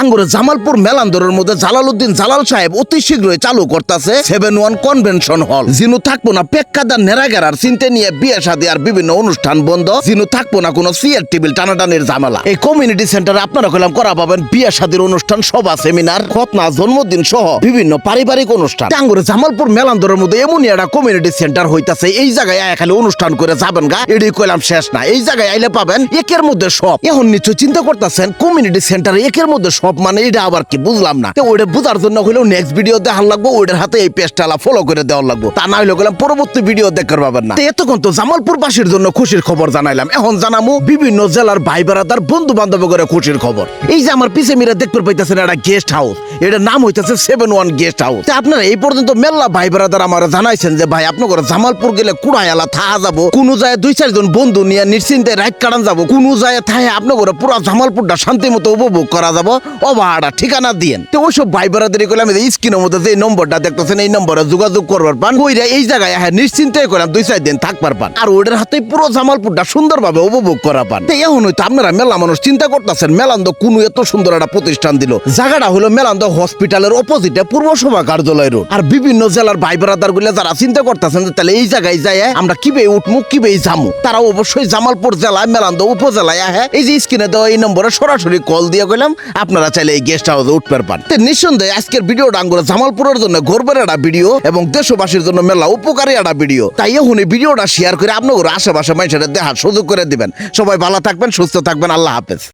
আঙ্গুরে জামালপুর মেলান্দরের মধ্যে জালালউদ্দিন জালাল সাহেব অতি শীঘ্রই চালু করতেছে seven one convention hall. Jinu থাকব না পেক্কাদার নেরাগেরার চিন্তে নিয়ে বিয়ে শাদী আর বিভিন্ন অনুষ্ঠান বন্ধ। জিনু থাকব না কোনো সিয়ার টেবিল টানাটানির ঝামেলা। এই কমিউনিটি সেন্টারে আপনারা কইলাম করা পাবেন বিয়ে শাদীর অনুষ্ঠান, সভা সেমিনার খতনা জন্মদিন সহ বিভিন্ন পারিবারিক অনুষ্ঠান। আঙ্গুরে জামালপুর মেলান্দরের মধ্যে এমনই একটা কমিউনিটি সেন্টার হইতাছে। এই জায়গায় খালি অনুষ্ঠান করে যাবেন গা এডি কইলাম শেষ না। এই জায়গায় আইলে পাবেন একের মধ্যে সব। এখন নিশ্চয় চিন্তা করতেছেন কমিউনিটি সেন্টারে একের মধ্যে সব মানে এটা আবার কি? বুঝলাম না। ওইটা বুঝার জন্য হইলেও নেক্সট ভিডিও দেখার লাগবো, ওইটার হাতে এই পেজটা ফলো করে দেওয়ার লাগবো। তা না হইলে গেলাম পরবর্তী ভিডিও দেখার পাবেন না। এতক্ষণ তো জামালপুর বাসীর জন্য খুশির খবর জানাইলাম। এখন জানামু বিভিন্ন জেলার ভাই বেড়াদার বন্ধু বান্ধব করে খুশির খবর। এই যে আমার পিছে মিরা দেখতে পাইতেছেন একটা গেস্ট হাউস এটার নাম হইতেছে সেভেন ওয়ান গেস্ট হাউস আপনারা এই পর্যন্ত মেল্লা ভাই বেড়াদার আমার জানাইছেন যে ভাই, আপনার জামালপুর গেলে কুড়াইয়ালা থাহা যাব, কোনো যায় দুই চারজন বন্ধু নিয়ে নিশ্চিন্তে রাইট কাটান যাব, কোনো যায় থাহে আপনার পুরো জামালপুরটা শান্তি মতো উপভোগ করা যাব। অবাড়া ঠিকানা দিয়েন। তো ওইসব ভাই বেড়াদারি আমি স্ক্রিনের মধ্যে যে নম্বরটা দেখতেছেন, এই নম্বরে যোগাযোগ করবার পান। ওইরা এই জায়গায় হ্যাঁ নিশ্চিন্তে করলাম দুই চার দিন থাকবার পান। আর ওইটার হাতে পুরো জামালপুরটা সুন্দরভাবে উপভোগ করা পান। এখন হয়তো আপনারা মেলা মানুষ চিন্তা করতেছেন, মেলান্দ কোন এত সুন্দর একটা প্রতিষ্ঠান দিল। জায়গাটা হলো মেলান্দ হসপিটালের অপোজিটে পূর্বসভা কার্যালয় রোড আর বিভিন্ন জেলার ভাই ব্রাদারগুলো যারা চিন্তা করতেছেন যে তাহলে এই জায়গায় যায় আমরা কিবে উঠমু কিবে যামু? তারা অবশ্যই জামালপুর জেলায়, মেলান্দ উপজেলায় আহে। এই যে স্ক্রিনে দেওয়া এই নম্বরে সরাসরি কল দিয়ে গেলাম আপনারা চাইলে এই গেস্ট হাউসে উঠতে পারবেন। তো নিঃসন্দেহে আজকের ভিডিওটা আঙ্গুরে জামালপুরের জন্য গর্বের একটা ভিডিও এবং দেশবাসীর জন্য মেলা উপকারী একটা ভিডিও তাই এখন এই ভিডিওটা শেয়ার করে আপনার আশেপাশে মানুষের দেখার সুযোগ করে দিবেন। সবাই ভালো থাকবেন, সুস্থ থাকবেন, আল্লাহ হাফেজ।